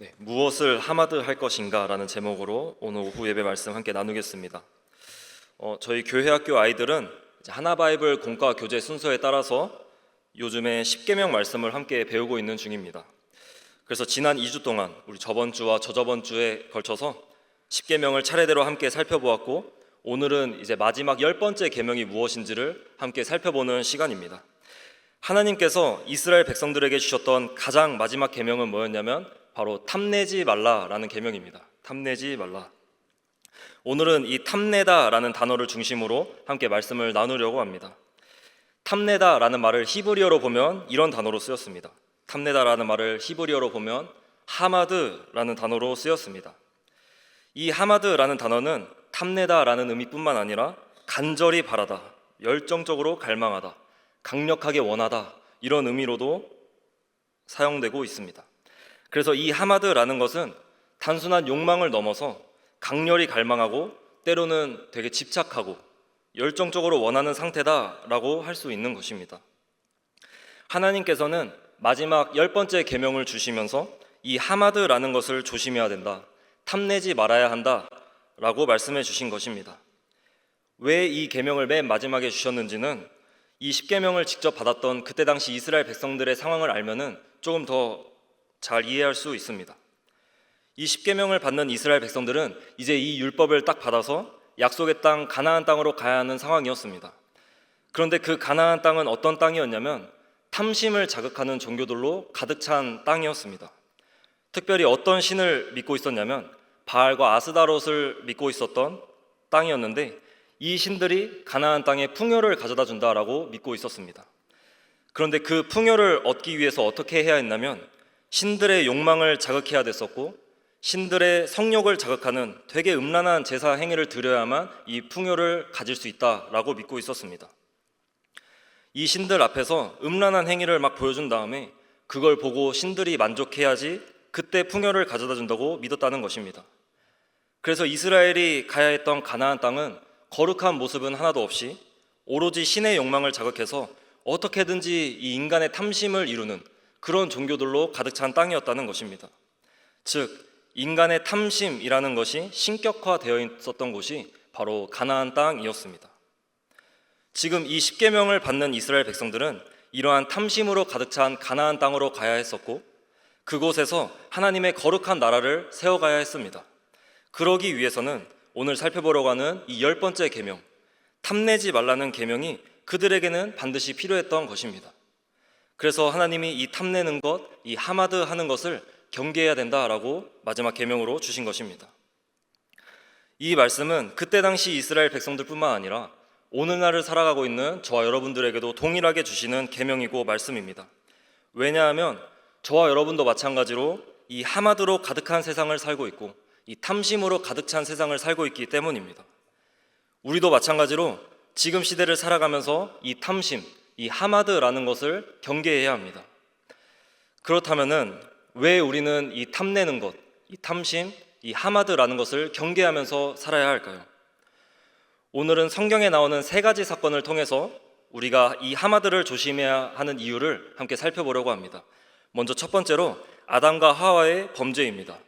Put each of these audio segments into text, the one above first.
네, 무엇을 하마드 할 것인가라는 제목으로 오늘 오후 예배 말씀 함께 나누겠습니다. 어, 저희 교회 학교 아이들은 하나 바이블 공과 교재 순서에 따라서 요즘에 10계명 말씀을 함께 배우고 있는 중입니다. 그래서 지난 2주 동안 우리 저번 주와 저저번 주에 걸쳐서 10계명을 차례대로 함께 살펴보았고 오늘은 이제 마지막 열 번째 계명이 무엇인지를 함께 살펴보는 시간입니다. 하나님께서 이스라엘 백성들에게 주셨던 가장 마지막 계명은 뭐였냐면 바로 탐내지 말라라는 계명입니다. 탐내지 말라. 오늘은 이 탐내다라는 단어를 중심으로 함께 말씀을 나누려고 합니다. 탐내다라는 말을 히브리어로 보면 이런 단어로 쓰였습니다. 탐내다라는 말을 히브리어로 보면 하마드라는 단어로 쓰였습니다. 이 하마드라는 단어는 탐내다라는 의미뿐만 아니라 간절히 바라다, 열정적으로 갈망하다, 강력하게 원하다 이런 의미로도 사용되고 있습니다. 그래서 이 하마드라는 것은 단순한 욕망을 넘어서 강렬히 갈망하고 때로는 되게 집착하고 열정적으로 원하는 상태다라고 할 수 있는 것입니다. 하나님께서는 마지막 열 번째 계명을 주시면서 이 하마드라는 것을 조심해야 된다. 탐내지 말아야 한다라고 말씀해 주신 것입니다. 왜 이 계명을 맨 마지막에 주셨는지는 이 십계명을 직접 받았던 그때 당시 이스라엘 백성들의 상황을 알면은 조금 더 잘 이해할 수 있습니다. 이 십계명을 받는 이스라엘 백성들은 이제 이 율법을 딱 받아서 약속의 땅 가나안 땅으로 가야 하는 상황이었습니다. 그런데 그 가나안 땅은 어떤 땅이었냐면 탐심을 자극하는 종교들로 가득 찬 땅이었습니다. 특별히 어떤 신을 믿고 있었냐면 바알과 아스다롯을 믿고 있었던 땅이었는데 이 신들이 가나안 땅에 풍요를 가져다 준다라고 믿고 있었습니다. 그런데 그 풍요를 얻기 위해서 어떻게 해야 했냐면 신들의 욕망을 자극해야 됐었고 신들의 성욕을 자극하는 되게 음란한 제사 행위를 드려야만 이 풍요를 가질 수 있다라고 믿고 있었습니다. 이 신들 앞에서 음란한 행위를 막 보여준 다음에 그걸 보고 신들이 만족해야지 그때 풍요를 가져다 준다고 믿었다는 것입니다. 그래서 이스라엘이 가야 했던 가나안 땅은 거룩한 모습은 하나도 없이 오로지 신의 욕망을 자극해서 어떻게든지 이 인간의 탐심을 이루는 그런 종교들로 가득 찬 땅이었다는 것입니다. 즉 인간의 탐심이라는 것이 신격화되어 있었던 곳이 바로 가나안 땅이었습니다. 지금 이 십계명을 받는 이스라엘 백성들은 이러한 탐심으로 가득 찬 가나안 땅으로 가야 했었고 그곳에서 하나님의 거룩한 나라를 세워가야 했습니다. 그러기 위해서는 오늘 살펴보려고 하는 이 열 번째 계명, 탐내지 말라는 계명이 그들에게는 반드시 필요했던 것입니다. 그래서 하나님이 이 탐내는 것, 이 하마드 하는 것을 경계해야 된다라고 마지막 계명으로 주신 것입니다. 이 말씀은 그때 당시 이스라엘 백성들뿐만 아니라 오늘날을 살아가고 있는 저와 여러분들에게도 동일하게 주시는 계명이고 말씀입니다. 왜냐하면 저와 여러분도 마찬가지로 이 하마드로 가득한 세상을 살고 있고 이 탐심으로 가득 찬 세상을 살고 있기 때문입니다. 우리도 마찬가지로 지금 시대를 살아가면서 이 탐심, 이 하마드라는 것을 경계해야 합니다. 그렇다면은 왜 우리는 이 탐내는 것, 이 탐심, 이 하마드라는 것을 경계하면서 살아야 할까요? 오늘은 성경에 나오는 세 가지 사건을 통해서 우리가 이 하마드를 조심해야 하는 이유를 함께 살펴보려고 합니다. 먼저 첫 번째로 아담과 하와의 범죄입니다.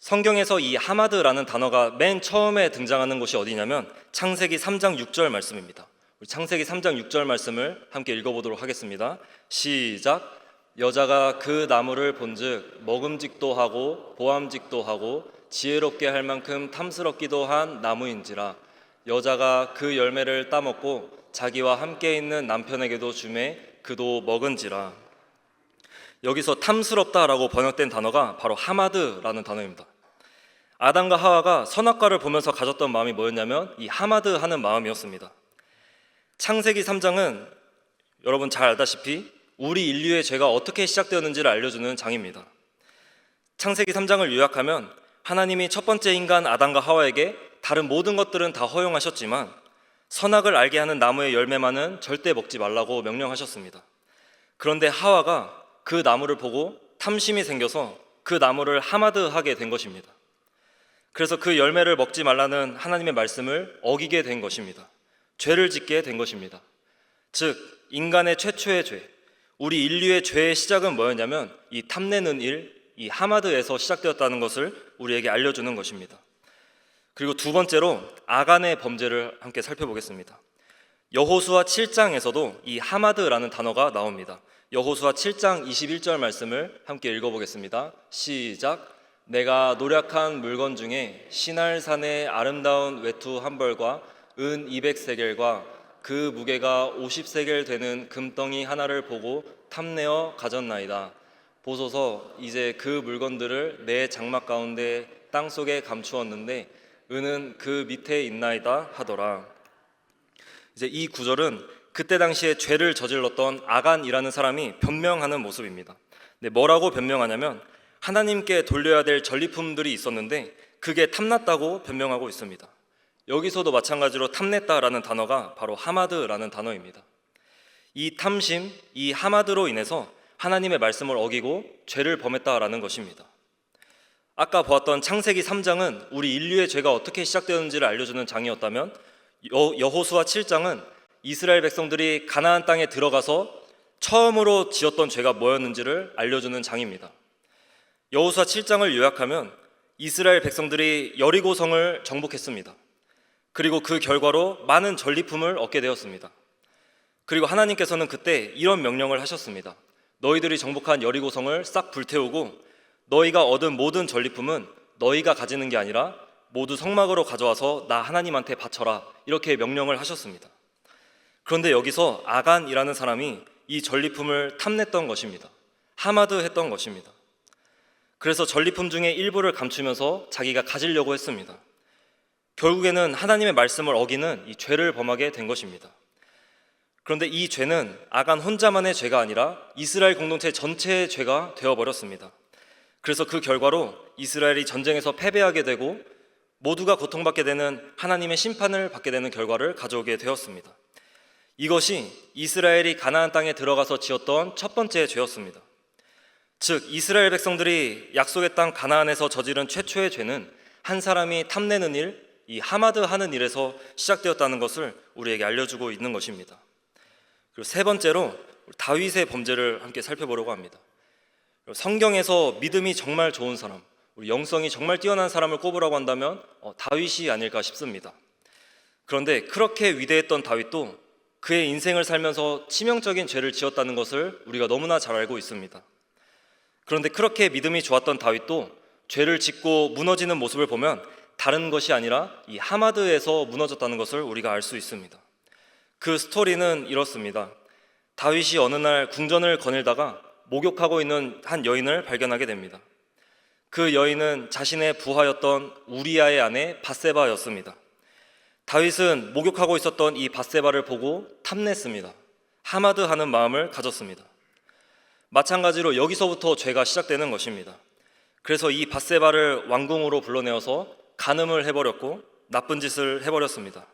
성경에서 이 하마드라는 단어가 맨 처음에 등장하는 곳이 어디냐면 창세기 3장 6절 말씀입니다. 창세기 3장 6절 말씀을 함께 읽어보도록 하겠습니다. 시작. 여자가 그 나무를 본즉 먹음직도 하고 보암직도 하고 지혜롭게 할 만큼 탐스럽기도 한 나무인지라 여자가 그 열매를 따먹고 자기와 함께 있는 남편에게도 주매 그도 먹은지라 여기서 탐스럽다라고 번역된 단어가 바로 하마드라는 단어입니다. 아담과 하와가 선악과를 보면서 가졌던 마음이 뭐였냐면 이 하마드 하는 마음이었습니다. 창세기 3장은 여러분 잘 알다시피 우리 인류의 죄가 어떻게 시작되었는지를 알려주는 장입니다. 창세기 3장을 요약하면 하나님이 첫 번째 인간 아담과 하와에게 다른 모든 것들은 다 허용하셨지만 선악을 알게 하는 나무의 열매만은 절대 먹지 말라고 명령하셨습니다. 그런데 하와가 그 나무를 보고 탐심이 생겨서 그 나무를 하마드하게 된 것입니다. 그래서 그 열매를 먹지 말라는 하나님의 말씀을 어기게 된 것입니다. 죄를 짓게 된 것입니다. 즉 인간의 최초의 죄, 우리 인류의 죄의 시작은 뭐였냐면 이 탐내는 일, 이 하마드에서 시작되었다는 것을 우리에게 알려주는 것입니다. 그리고 두 번째로 아간의 범죄를 함께 살펴보겠습니다. 여호수아 7장에서도 이 하마드라는 단어가 나옵니다. 여호수아 7장 21절 말씀을 함께 읽어보겠습니다. 시작. 내가 노력한 물건 중에 신할산의 아름다운 외투 한 벌과 은 200세겔과 그 무게가 50세겔 되는 금덩이 하나를 보고 탐내어 가졌나이다. 보소서 이제 그 물건들을 내 장막 가운데 땅 속에 감추었는데 은은 그 밑에 있나이다 하더라. 이제 이 구절은 그때 당시에 죄를 저질렀던 아간이라는 사람이 변명하는 모습입니다. 네, 뭐라고 변명하냐면 하나님께 돌려야 될 전리품들이 있었는데 그게 탐났다고 변명하고 있습니다. 여기서도 마찬가지로 탐냈다라는 단어가 바로 하마드라는 단어입니다. 이 탐심, 이 하마드로 인해서 하나님의 말씀을 어기고 죄를 범했다라는 것입니다. 아까 보았던 창세기 3장은 우리 인류의 죄가 어떻게 시작되었는지를 알려주는 장이었다면 여, 여호수아 7장은 이스라엘 백성들이 가나안 땅에 들어가서 처음으로 지었던 죄가 뭐였는지를 알려주는 장입니다. 여호수아 7장을 요약하면 이스라엘 백성들이 여리고성을 정복했습니다. 그리고 그 결과로 많은 전리품을 얻게 되었습니다. 그리고 하나님께서는 그때 이런 명령을 하셨습니다. 너희들이 정복한 여리고성을 싹 불태우고 너희가 얻은 모든 전리품은 너희가 가지는 게 아니라 모두 성막으로 가져와서 나 하나님한테 바쳐라. 이렇게 명령을 하셨습니다. 그런데 여기서 아간이라는 사람이 이 전리품을 탐냈던 것입니다. 하마드 했던 것입니다. 그래서 전리품 중에 일부를 감추면서 자기가 가지려고 했습니다. 결국에는 하나님의 말씀을 어기는 이 죄를 범하게 된 것입니다. 그런데 이 죄는 아간 혼자만의 죄가 아니라 이스라엘 공동체 전체의 죄가 되어버렸습니다. 그래서 그 결과로 이스라엘이 전쟁에서 패배하게 되고 모두가 고통받게 되는 하나님의 심판을 받게 되는 결과를 가져오게 되었습니다. 이것이 이스라엘이 가나안 땅에 들어가서 지었던 첫 번째 죄였습니다. 즉 이스라엘 백성들이 약속의 땅 가나안에서 저지른 최초의 죄는 한 사람이 탐내는 일, 이 하마드 하는 일에서 시작되었다는 것을 우리에게 알려주고 있는 것입니다. 그리고 세 번째로 다윗의 범죄를 함께 살펴보려고 합니다. 성경에서 믿음이 정말 좋은 사람, 우리 영성이 정말 뛰어난 사람을 꼽으라고 한다면 어, 다윗이 아닐까 싶습니다. 그런데 그렇게 위대했던 다윗도 그의 인생을 살면서 치명적인 죄를 지었다는 것을 우리가 너무나 잘 알고 있습니다. 그런데 그렇게 믿음이 좋았던 다윗도 죄를 짓고 무너지는 모습을 보면 다른 것이 아니라 이 하마드에서 무너졌다는 것을 우리가 알 수 있습니다. 그 스토리는 이렇습니다. 다윗이 어느 날 궁전을 거닐다가 목욕하고 있는 한 여인을 발견하게 됩니다. 그 여인은 자신의 부하였던 우리아의 아내 바세바였습니다. 다윗은 목욕하고 있었던 이 바세바를 보고 탐냈습니다. 하마드 하는 마음을 가졌습니다. 마찬가지로 여기서부터 죄가 시작되는 것입니다. 그래서 이 바세바를 왕궁으로 불러내어서 간음을 해버렸고 나쁜 짓을 해버렸습니다.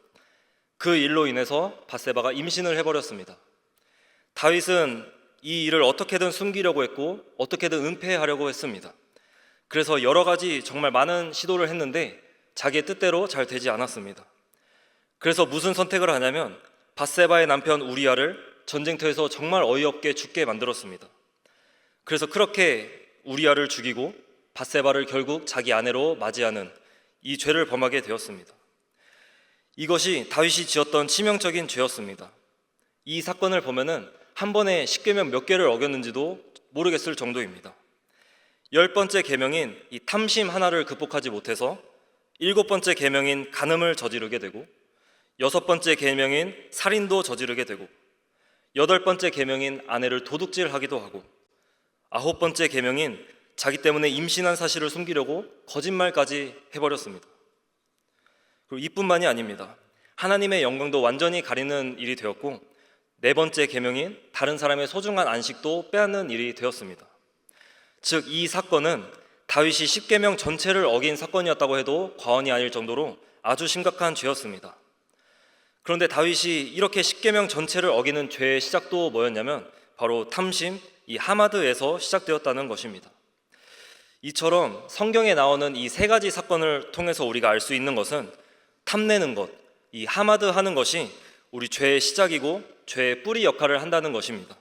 그 일로 인해서 바세바가 임신을 해버렸습니다. 다윗은 이 일을 어떻게든 숨기려고 했고 어떻게든 은폐하려고 했습니다. 그래서 여러 가지 정말 많은 시도를 했는데 자기의 뜻대로 잘 되지 않았습니다. 그래서 무슨 선택을 하냐면 바세바의 남편 우리아를 전쟁터에서 정말 어이없게 죽게 만들었습니다. 그래서 그렇게 우리아를 죽이고 바세바를 결국 자기 아내로 맞이하는 이 죄를 범하게 되었습니다. 이것이 다윗이 지었던 치명적인 죄였습니다. 이 사건을 보면은 한 번에 십계명 몇 개를 어겼는지도 모르겠을 정도입니다. 열 번째 계명인 이 탐심 하나를 극복하지 못해서 일곱 번째 계명인 간음을 저지르게 되고 여섯 번째 계명인 살인도 저지르게 되고 여덟 번째 계명인 아내를 도둑질하기도 하고 아홉 번째 계명인 자기 때문에 임신한 사실을 숨기려고 거짓말까지 해버렸습니다. 그리고 이뿐만이 아닙니다. 하나님의 영광도 완전히 가리는 일이 되었고 네 번째 계명인 다른 사람의 소중한 안식도 빼앗는 일이 되었습니다. 즉 이 사건은 다윗이 십계명 전체를 어긴 사건이었다고 해도 과언이 아닐 정도로 아주 심각한 죄였습니다. 그런데 다윗이 이렇게 십계명 전체를 어기는 죄의 시작도 뭐였냐면 바로 탐심, 이 하마드에서 시작되었다는 것입니다. 이처럼 성경에 나오는 이 세 가지 사건을 통해서 우리가 알 수 있는 것은 탐내는 것, 이 하마드 하는 것이 우리 죄의 시작이고 죄의 뿌리 역할을 한다는 것입니다.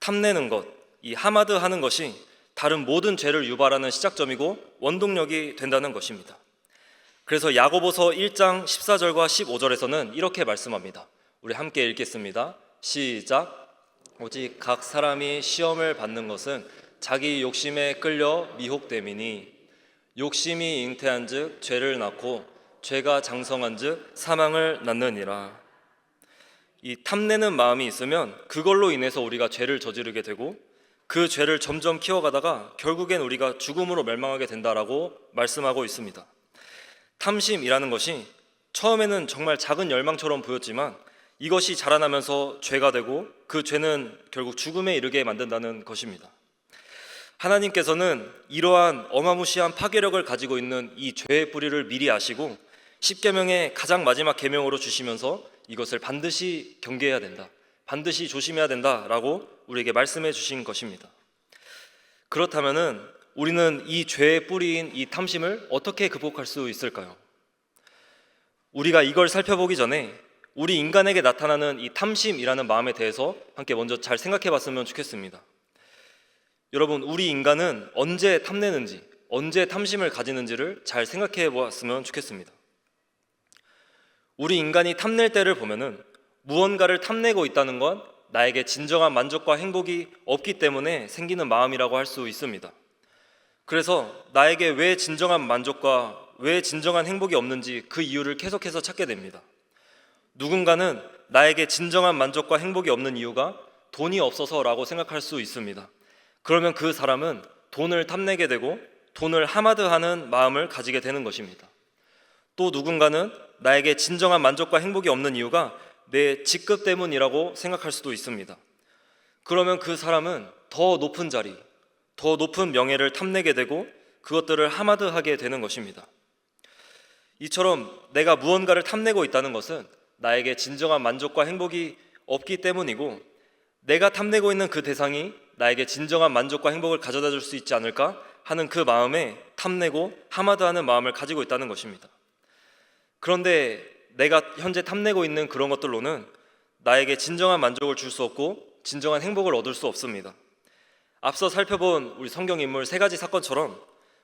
탐내는 것, 이 하마드 하는 것이 다른 모든 죄를 유발하는 시작점이고 원동력이 된다는 것입니다. 그래서 야고보서 1장 14절과 15절에서는 이렇게 말씀합니다. 우리 함께 읽겠습니다. 시작. 오직 각 사람이 시험을 받는 것은 자기 욕심에 끌려 미혹됨이니 욕심이 잉태한즉 죄를 낳고 죄가 장성한즉 사망을 낳느니라. 이 탐내는 마음이 있으면 그걸로 인해서 우리가 죄를 저지르게 되고 그 죄를 점점 키워가다가 결국엔 우리가 죽음으로 멸망하게 된다라고 말씀하고 있습니다. 탐심이라는 것이 처음에는 정말 작은 열망처럼 보였지만 이것이 자라나면서 죄가 되고 그 죄는 결국 죽음에 이르게 만든다는 것입니다. 하나님께서는 이러한 어마무시한 파괴력을 가지고 있는 이 죄의 뿌리를 미리 아시고 십계명의 가장 마지막 계명으로 주시면서 이것을 반드시 경계해야 된다. 반드시 조심해야 된다라고 우리에게 말씀해 주신 것입니다. 그렇다면은 우리는 이 죄의 뿌리인 이 탐심을 어떻게 극복할 수 있을까요? 우리가 이걸 살펴보기 전에 우리 인간에게 나타나는 이 탐심이라는 마음에 대해서 함께 먼저 잘 생각해 봤으면 좋겠습니다. 여러분, 우리 인간은 언제 탐내는지, 언제 탐심을 가지는지를 잘 생각해 보았으면 좋겠습니다. 우리 인간이 탐낼 때를 보면은 무언가를 탐내고 있다는 건 나에게 진정한 만족과 행복이 없기 때문에 생기는 마음이라고 할 수 있습니다. 그래서 나에게 왜 진정한 만족과 왜 진정한 행복이 없는지 그 이유를 계속해서 찾게 됩니다. 누군가는 나에게 진정한 만족과 행복이 없는 이유가 돈이 없어서라고 생각할 수 있습니다. 그러면 그 사람은 돈을 탐내게 되고 돈을 하마드하는 마음을 가지게 되는 것입니다. 또 누군가는 나에게 진정한 만족과 행복이 없는 이유가 내 직급 때문이라고 생각할 수도 있습니다. 그러면 그 사람은 더 높은 자리, 더 높은 명예를 탐내게 되고 그것들을 하마드하게 되는 것입니다. 이처럼 내가 무언가를 탐내고 있다는 것은 나에게 진정한 만족과 행복이 없기 때문이고 내가 탐내고 있는 그 대상이 나에게 진정한 만족과 행복을 가져다 줄 수 있지 않을까 하는 그 마음에 탐내고 하마드하는 마음을 가지고 있다는 것입니다. 그런데 내가 현재 탐내고 있는 그런 것들로는 나에게 진정한 만족을 줄 수 없고 진정한 행복을 얻을 수 없습니다. 앞서 살펴본 우리 성경 인물 세 가지 사건처럼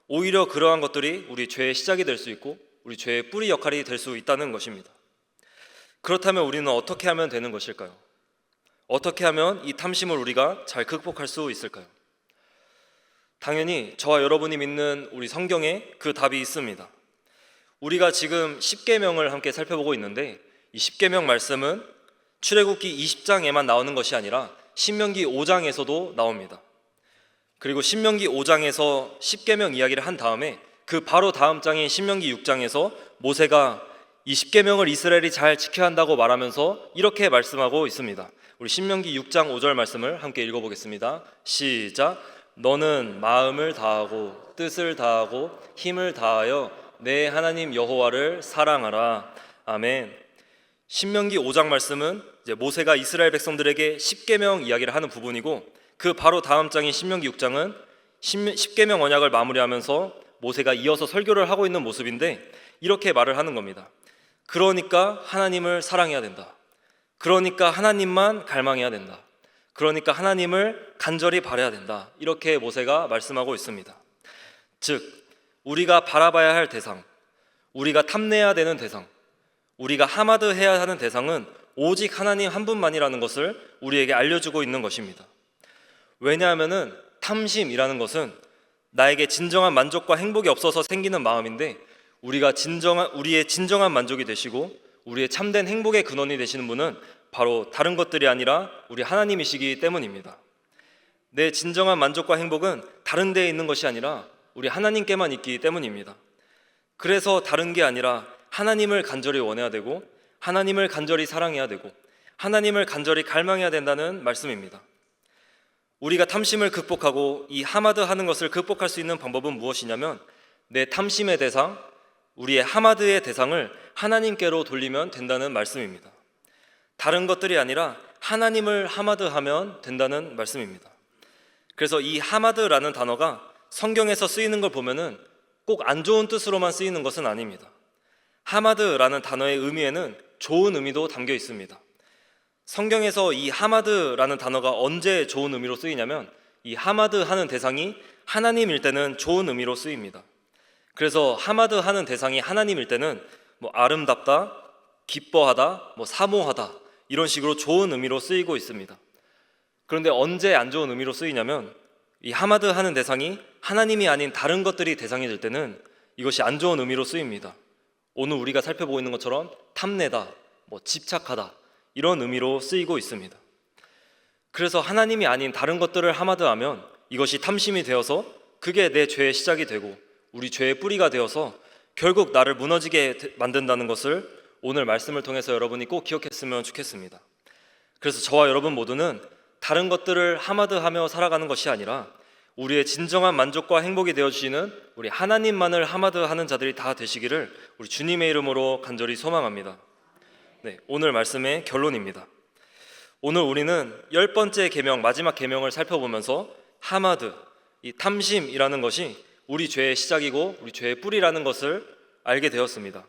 오히려 그러한 것들이 우리 죄의 시작이 될 수 있고 우리 죄의 뿌리 역할이 될 수 있다는 것입니다. 그렇다면 우리는 어떻게 하면 되는 것일까요? 어떻게 하면 이 탐심을 우리가 잘 극복할 수 있을까요? 당연히 저와 여러분이 믿는 우리 성경에 그 답이 있습니다. 우리가 지금 10계명을 함께 살펴보고 있는데 이 10계명 말씀은 출애굽기 20장에만 나오는 것이 아니라 신명기 5장에서도 나옵니다. 그리고 신명기 5장에서 10계명 이야기를 한 다음에 그 바로 다음 장인 신명기 6장에서 모세가 이 10계명을 이스라엘이 잘 지켜야 한다고 말하면서 이렇게 말씀하고 있습니다. 우리 신명기 6장 5절 말씀을 함께 읽어보겠습니다. 시작. 너는 마음을 다하고 뜻을 다하고 힘을 다하여 내 하나님 여호와를 사랑하라. 아멘. 신명기 5장 말씀은 이제 모세가 이스라엘 백성들에게 10계명 이야기를 하는 부분이고 그 바로 다음 장인 신명기 6장은 10계명 언약을 마무리하면서 모세가 이어서 설교를 하고 있는 모습인데 이렇게 말을 하는 겁니다. 그러니까 하나님을 사랑해야 된다. 그러니까 하나님만 갈망해야 된다. 그러니까 하나님을 간절히 바라야 된다. 이렇게 모세가 말씀하고 있습니다. 즉, 우리가 바라봐야 할 대상, 우리가 탐내야 되는 대상, 우리가 하마드 해야 하는 대상은 오직 하나님 한 분만이라는 것을 우리에게 알려주고 있는 것입니다. 왜냐하면은 탐심이라는 것은 나에게 진정한 만족과 행복이 없어서 생기는 마음인데 우리가 진정한 우리의 진정한 만족이 되시고 우리의 참된 행복의 근원이 되시는 분은 바로 다른 것들이 아니라 우리 하나님이시기 때문입니다. 내 진정한 만족과 행복은 다른 데에 있는 것이 아니라 우리 하나님께만 있기 때문입니다. 그래서 다른 게 아니라 하나님을 간절히 원해야 되고 하나님을 간절히 사랑해야 되고 하나님을 간절히 갈망해야 된다는 말씀입니다. 우리가 탐심을 극복하고 이 하마드 하는 것을 극복할 수 있는 방법은 무엇이냐면 내 탐심의 대상, 우리의 하마드의 대상을 하나님께로 돌리면 된다는 말씀입니다. 다른 것들이 아니라 하나님을 하마드하면 된다는 말씀입니다. 그래서 이 하마드라는 단어가 성경에서 쓰이는 걸 보면은 꼭 안 좋은 뜻으로만 쓰이는 것은 아닙니다. 하마드라는 단어의 의미에는 좋은 의미도 담겨 있습니다. 성경에서 이 하마드라는 단어가 언제 좋은 의미로 쓰이냐면 이 하마드 하는 대상이 하나님일 때는 좋은 의미로 쓰입니다. 그래서 하마드 하는 대상이 하나님일 때는 뭐 아름답다, 기뻐하다, 뭐 사모하다 이런 식으로 좋은 의미로 쓰이고 있습니다. 그런데 언제 안 좋은 의미로 쓰이냐면 이 하마드 하는 대상이 하나님이 아닌 다른 것들이 대상이 될 때는 이것이 안 좋은 의미로 쓰입니다. 오늘 우리가 살펴보고 있는 것처럼 탐내다, 뭐 집착하다 이런 의미로 쓰이고 있습니다. 그래서 하나님이 아닌 다른 것들을 하마드하면 이것이 탐심이 되어서 그게 내 죄의 시작이 되고 우리 죄의 뿌리가 되어서 결국 나를 무너지게 되- 만든다는 것을 오늘 말씀을 통해서 여러분이 꼭 기억했으면 좋겠습니다. 그래서 저와 여러분 모두는 다른 것들을 하마드하며 살아가는 것이 아니라 우리의 진정한 만족과 행복이 되어 주시는 우리 하나님만을 하마드하는 자들이 다 되시기를 우리 주님의 이름으로 간절히 소망합니다. 네, 오늘 말씀의 결론입니다. 오늘 우리는 열 번째 계명 마지막 계명을 살펴보면서 하마드 이 탐심이라는 것이 우리 죄의 시작이고 우리 죄의 뿌리라는 것을 알게 되었습니다.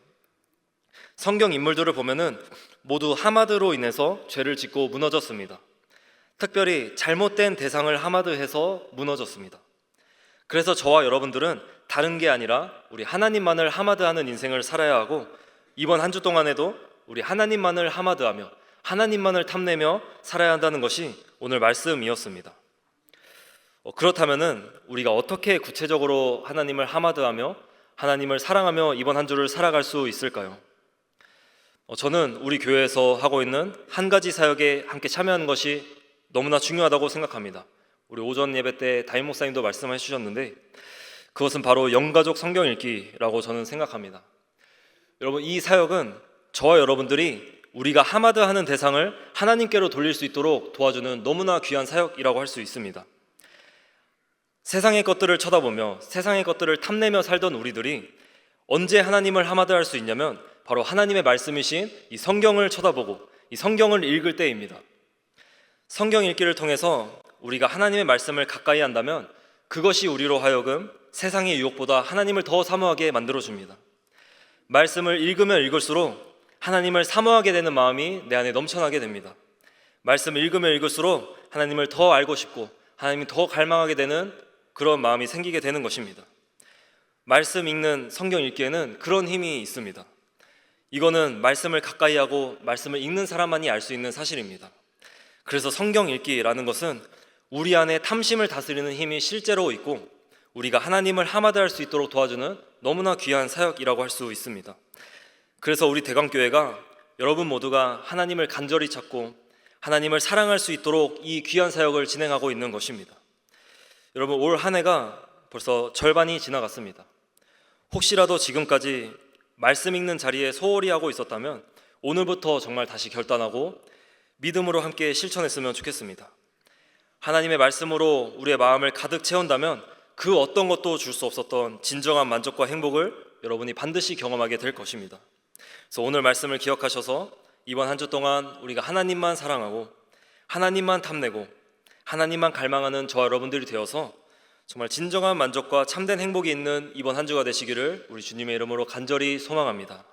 성경 인물들을 보면은 모두 하마드로 인해서 죄를 짓고 무너졌습니다. 특별히 잘못된 대상을 하마드해서 무너졌습니다. 그래서 저와 여러분들은 다른 게 아니라 우리 하나님만을 하마드하는 인생을 살아야 하고 이번 한 주 동안에도 우리 하나님만을 하마드하며 하나님만을 탐내며 살아야 한다는 것이 오늘 말씀이었습니다. 어, 그렇다면은 우리가 어떻게 구체적으로 하나님을 하마드하며 하나님을 사랑하며 이번 한 주를 살아갈 수 있을까요? 어, 저는 우리 교회에서 하고 있는 한 가지 사역에 함께 참여하는 것이 너무나 중요하다고 생각합니다. 우리 오전 예배 때 담임 목사님도 말씀해 주셨는데 그것은 바로 영가족 성경 읽기라고 저는 생각합니다. 여러분 이 사역은 저와 여러분들이 우리가 하마드 하는 대상을 하나님께로 돌릴 수 있도록 도와주는 너무나 귀한 사역이라고 할 수 있습니다. 세상의 것들을 쳐다보며 세상의 것들을 탐내며 살던 우리들이 언제 하나님을 하마드할 수 있냐면 바로 하나님의 말씀이신 이 성경을 쳐다보고 이 성경을 읽을 때입니다. 성경 읽기를 통해서 우리가 하나님의 말씀을 가까이 한다면 그것이 우리로 하여금 세상의 유혹보다 하나님을 더 사모하게 만들어 줍니다. 말씀을 읽으면 읽을수록 하나님을 사모하게 되는 마음이 내 안에 넘쳐나게 됩니다. 말씀을 읽으면 읽을수록 하나님을 더 알고 싶고 하나님이 더 갈망하게 되는 그런 마음이 생기게 되는 것입니다. 말씀 읽는 성경 읽기에는 그런 힘이 있습니다. 이거는 말씀을 가까이 하고 말씀을 읽는 사람만이 알 수 있는 사실입니다. 그래서 성경 읽기라는 것은 우리 안에 탐심을 다스리는 힘이 실제로 있고 우리가 하나님을 하마드할 수 있도록 도와주는 너무나 귀한 사역이라고 할 수 있습니다. 그래서 우리 대광교회가 여러분 모두가 하나님을 간절히 찾고 하나님을 사랑할 수 있도록 이 귀한 사역을 진행하고 있는 것입니다. 여러분 올 한 해가 벌써 절반이 지나갔습니다. 혹시라도 지금까지 말씀 읽는 자리에 소홀히 하고 있었다면 오늘부터 정말 다시 결단하고 믿음으로 함께 실천했으면 좋겠습니다. 하나님의 말씀으로 우리의 마음을 가득 채운다면 그 어떤 것도 줄 수 없었던 진정한 만족과 행복을 여러분이 반드시 경험하게 될 것입니다. 그래서 오늘 말씀을 기억하셔서 이번 한 주 동안 우리가 하나님만 사랑하고 하나님만 탐내고 하나님만 갈망하는 저와 여러분들이 되어서 정말 진정한 만족과 참된 행복이 있는 이번 한 주가 되시기를 우리 주님의 이름으로 간절히 소망합니다.